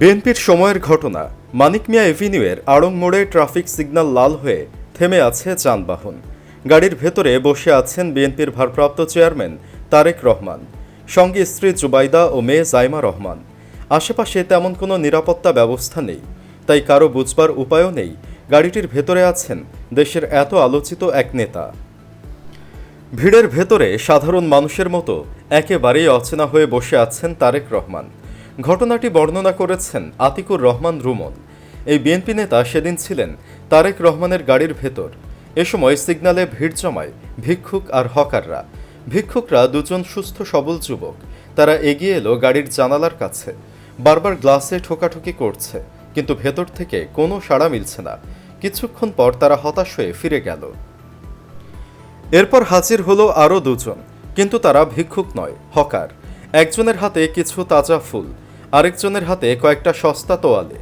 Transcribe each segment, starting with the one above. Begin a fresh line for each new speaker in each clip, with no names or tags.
বিএনপির সময়ের ঘটনা, মানিক মিয়া এভিনিউয়ের আড়ং মোড়ে ট্রাফিক সিগন্যাল লাল হয়ে থেমে আছে যানবাহন। গাড়ির ভেতরে বসে আছেন বিএনপির ভারপ্রাপ্ত চেয়ারম্যান তারেক রহমান, সঙ্গে স্ত্রী জুবাইদা ও মেয়ে জাইমা রহমান। আশেপাশে তেমন কোনো নিরাপত্তা ব্যবস্থা নেই, তাই কারও বুঝবার উপায়ও নেই। গাড়িটির ভেতরে আছেন দেশের এত আলোচিত এক নেতা। ভিড়ের ভেতরে সাধারণ মানুষের মতো একেবারেই অচেনা হয়ে বসে আছেন তারেক রহমান। ঘটনাটি বর্ণনা করেছেন আতিকুর রহমান রুমন। এই বিএনপি নেতা সেদিন ছিলেন তারেক রহমানের গাড়ির ভেতর। এ সময় সিগন্যালে ভিড় জমায় ভিক্ষুক আর হকাররা। ভিক্ষুকরা দুজন সুস্থ সবল যুবক। তারা এগিয়ে এলো গাড়ির জানালার কাছে। বারবার গ্লাসে ঠোকাঠুকি করছে, কিন্তু ভেতর থেকে কোনো সাড়া মিলছে না। কিছুক্ষণ পর তারা হতাশ হয়ে ফিরে গেল। এরপর হাজির হলো আরও দুজন, কিন্তু তারা ভিক্ষুক নয়, হকার। একজনের হাতে কিছু তাজা ফুল আরেকজনের হাতে কয়েকটা সস্তা তোয়ালে।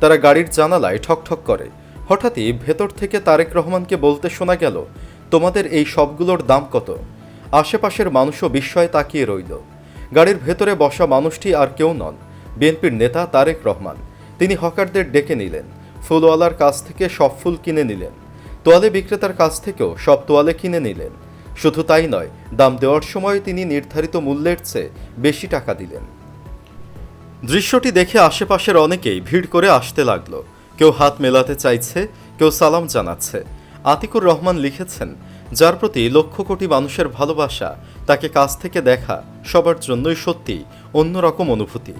তারা গাড়ির জানালায় ঠকঠক করে। হঠাৎই ভেতর থেকে তারেক রহমানকে বলতে শোনা গেল, তোমাদের এই সবগুলোর দাম কত? আশেপাশের মানুষও বিস্ময়ে তাকিয়ে রইল। গাড়ির ভেতরে বসা মানুষটি আর কেউ নন, বিএনপির নেতা তারেক রহমান। তিনি হকারদের ডেকে নিলেন, ফুলওয়ালার কাছ থেকে সব ফুল কিনে নিলেন। তোয়ালে বিক্রেতার কাছ থেকেও সব তোয়ালে কিনে নিলেন। শুধু তাই নয়, দাম দেওয়ার সময় তিনি নির্ধারিত মূল্যের চেয়ে বেশি টাকা দিলেন। দৃশ্যটি দেখে আশেপাশের অনেকেই ভিড় করে আসতে লাগল। কেউ হাত মেলাতে চাইছে, কেউ সালাম জানাচ্ছে। আতিকুর রহমান লিখেছেন, যার প্রতি লক্ষ কোটি মানুষের ভালোবাসা, তাকে কাছ থেকে দেখা সবার জন্যই সত্যি, অন্যরকম অনুভূতি।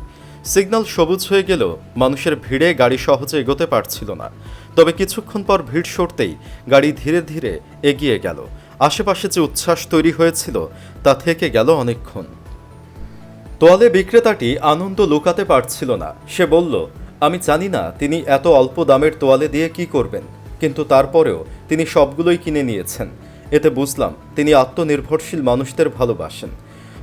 সিগন্যাল সবুজ হয়ে গেলেও মানুষের ভিড়ে গাড়ি সহজে এগোতে পারছিল না। তবে কিছুক্ষণ পর ভিড় সরতেই গাড়ি ধীরে ধীরে এগিয়ে গেল। আশেপাশে যে উচ্ছ্বাস তৈরি হয়েছিল, তা থেকে গেল অনেকক্ষণ। তোয়ালে বিক্রেতাটি আনন্দ লুকাতে পারছিল না। সে বলল, আমি জানি না তিনি এত অল্প দামের তোয়ালে দিয়ে কি করবেন, কিন্তু তারপরেও তিনি সবগুলোই কিনে নিয়েছেন। এতে বুঝলাম তিনি আত্মনির্ভরশীল মানুষদের ভালোবাসেন।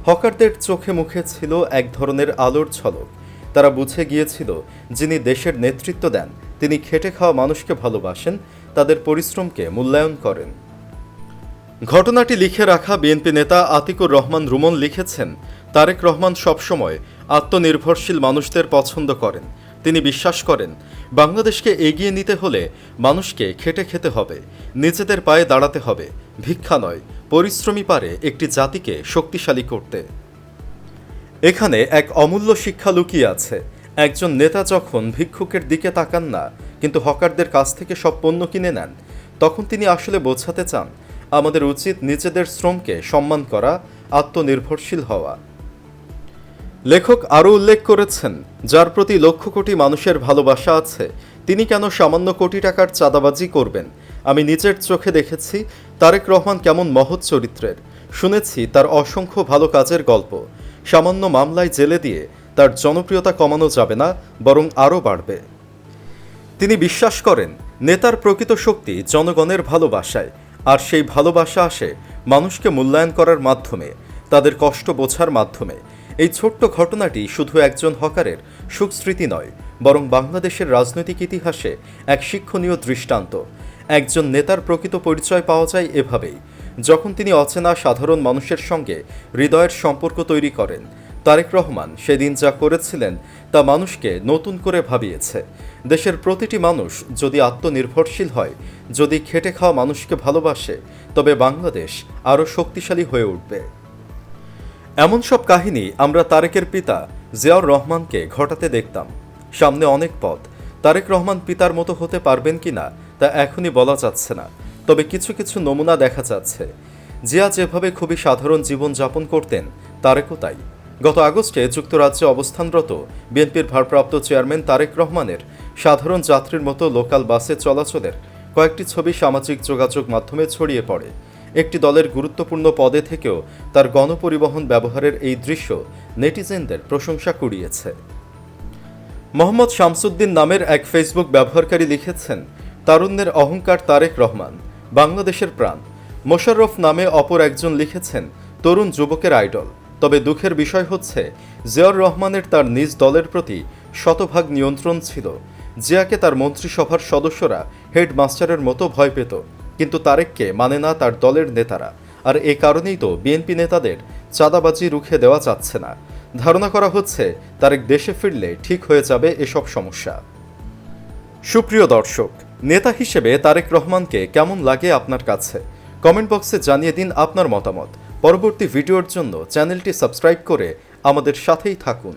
হকারদের চোখে মুখে ছিল এক ধরনের আলোর ঝলক। তারা বুঝে গিয়েছিল, যিনি দেশের নেতৃত্ব দেন, তিনি খেটে খাওয়া মানুষকে ভালোবাসেন, তাদের পরিশ্রমকে মূল্যায়ন করেন। ঘটনাটি লিখে রাখা বিএনপি নেতা আতিকুর রহমান রুমন লিখেছেন, তারেক রহমান সবসময় আত্মনির্ভরশীল মানুষদের পছন্দ করেন। তিনি বিশ্বাস করেন, বাংলাদেশকে এগিয়ে নিতে হলে মানুষকে খেটে খেতে হবে, নিজেদের পায়ে দাঁড়াতে হবে, ভিক্ষা নয় পরিশ্রমী পারে একটি জাতিকে শক্তিশালী করতে। এখানে এক অমূল্য শিক্ষা লুকিয়ে আছে। একজন নেতা যখন ভিক্ষুকের দিকে তাকান না, কিন্তু হকারদের কাছ থেকে সব পণ্য কিনে নেন, তখন তিনি আসলে বোঝাতে চান আমাদের উচিত নিজেদের শ্রমকে সম্মান করা, আত্মনির্ভরশীল হওয়া। লেখক আরও উল্লেখ করেছেন, যার প্রতি লক্ষ কোটি মানুষের ভালোবাসা আছে, তিনি কেন সামান্য কোটি টাকার চাঁদাবাজি করবেন? আমি নিজের চোখে দেখেছি তারেক রহমান কেমন মহৎ চরিত্রের। শুনেছি তার অসংখ্য ভালো কাজের গল্প। সামান্য মামলায় জেলে দিয়ে তার জনপ্রিয়তা কমানো যাবে না, বরং আরও বাড়বে। তিনি বিশ্বাস করেন, নেতার প্রকৃত শক্তি জনগণের ভালোবাসায় আর সেই ভালোবাসা আসে মানুষকে মূল্যায়ন করার মাধ্যমে, তাদের কষ্ট বোঝার মাধ্যমে। এই ছোট্ট ঘটনাটি শুধু একজন হকারের সুখস্মৃতি নয়, বরং বাংলাদেশের রাজনৈতিক ইতিহাসে এক শিক্ষণীয় দৃষ্টান্ত। একজন নেতার প্রকৃত পরিচয় পাওয়া যায় এভাবেই। যখন তিনি অচেনা সাধারণ মানুষের সঙ্গে হৃদয়ের সম্পর্ক তৈরি করেন তারেক রহমান সেদিন যা করেছিলেন তা মানুষকে নতুন করে ভাবিয়েছে। দেশের প্রতিটি মানুষ যদি আত্মনির্ভরশীল হয়, যদি খেটে খাওয়া মানুষকে ভালোবাসে, তবে বাংলাদেশ আরও শক্তিশালী হয়ে উঠবে। এমন সব কাহিনী আমরা তারেকের পিতা জিয়াউর রহমানকে ঘটাতে দেখতাম। সামনে অনেক পথ। তারেক রহমান পিতার মতো হতে পারবেন কি না তা এখনই বলা যাচ্ছে না। তবে কিছু কিছু নমুনা দেখা যাচ্ছে। জিয়া যেভাবে খুবই সাধারণ জীবন যাপন করতেন, তারেকও তাই। গত আগস্টে যুক্তরাজ্যে অবস্থানরত বিএনপির ভারপ্রাপ্ত চেয়ারম্যান তারেক রহমানের সাধারণ যাত্রীর মতো লোকাল বাসে চলাচলের কয়েকটি ছবি সামাজিক যোগাযোগ মাধ্যমে ছড়িয়ে পড়ে। একটি দলের গুরুত্বপূর্ণ পদে থেকেও তার গণপরিবহন ব্যবহারের এই দৃশ্য নেটিজেনদের প্রশংসা কুড়িয়েছে। মোহাম্মদ শামসুদ্দিন নামের এক ফেসবুক ব্যবহারকারী লিখেছেন, তারুণ্যের অহংকার তারেক রহমান, বাংলাদেশের প্রাণ। মোশাররফ নামে অপর একজন লিখেছেন, তরুণ যুবকের আইডল। তবে দুঃখের বিষয় হচ্ছে, জিয়াউর রহমানের তার নিজ দলের প্রতি শতভাগ নিয়ন্ত্রণ ছিল। জিয়াকে তার মন্ত্রিসভার সদস্যরা হেডমাস্টারের মতো ভয় পেত, কিন্তু তারেককে মানে না তার দলের নেতারা। আর এ কারণেই তো বিএনপি নেতাদের চাঁদাবাজি রুখে দেওয়া যাচ্ছে না। ধারণা করা হচ্ছে, তারেক দেশে ফিরলে ঠিক হয়ে যাবে এসব সমস্যা। সুপ্রিয় দর্শক, নেতা হিসেবে তারেক রহমানকে কেমন লাগে আপনার কাছে? কমেন্ট বক্সে জানিয়ে দিন আপনার মতামত। পরবর্তী ভিডিওর জন্য চ্যানেলটি সাবস্ক্রাইব করে আমাদের সাথেই থাকুন।